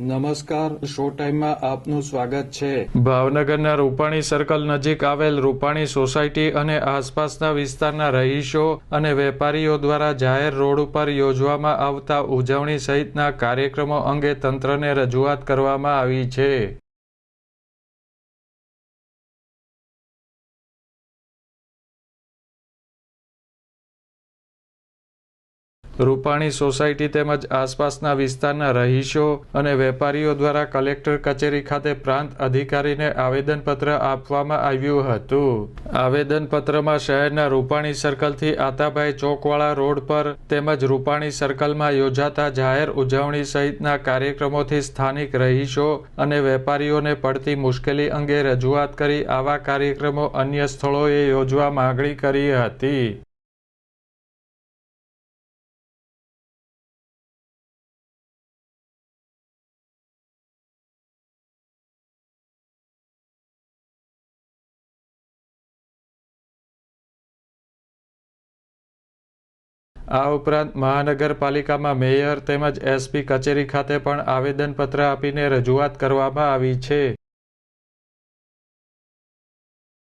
નમસ્કાર, શો ટાઈમમાં આપનું સ્વાગત છે. ભાવનગરના રૂપાણી સર્કલ નજીક આવેલ રૂપાણી સોસાયટી અને આસપાસના વિસ્તારના રહીશો અને વેપારીઓ દ્વારા જાહેર રોડ ઉપર યોજવામાં આવતા ઉજવણી સહિતના કાર્યક્રમો અંગે તંત્રને રજૂઆત કરવામાં આવી છે. રૂપાણી સોસાયટી તેમજ આસપાસના વિસ્તારના રહીશો અને વેપારીઓ દ્વારા કલેક્ટર કચેરી ખાતે પ્રાંત અધિકારીને આવેદનપત્ર આપવામાં આવ્યું હતું. આવેદનપત્રમાં શહેરના રૂપાણી સર્કલથી આતાભાઈ ચોકવાળા રોડ પર તેમજ રૂપાણી સર્કલમાં યોજાતા જાહેર ઉજવણી સહિતના કાર્યક્રમોથી સ્થાનિક રહીશો અને વેપારીઓને પડતી મુશ્કેલી અંગે રજૂઆત કરી આવા કાર્યક્રમો અન્ય સ્થળોએ યોજવા માગણી કરી હતી. આ ઉપરાંત મહાનગરપાલિકામાં મેયર તેમજ એસપી કચેરી ખાતે પણ આવેદનપત્ર આપીને રજૂઆત કરવામાં આવી છે.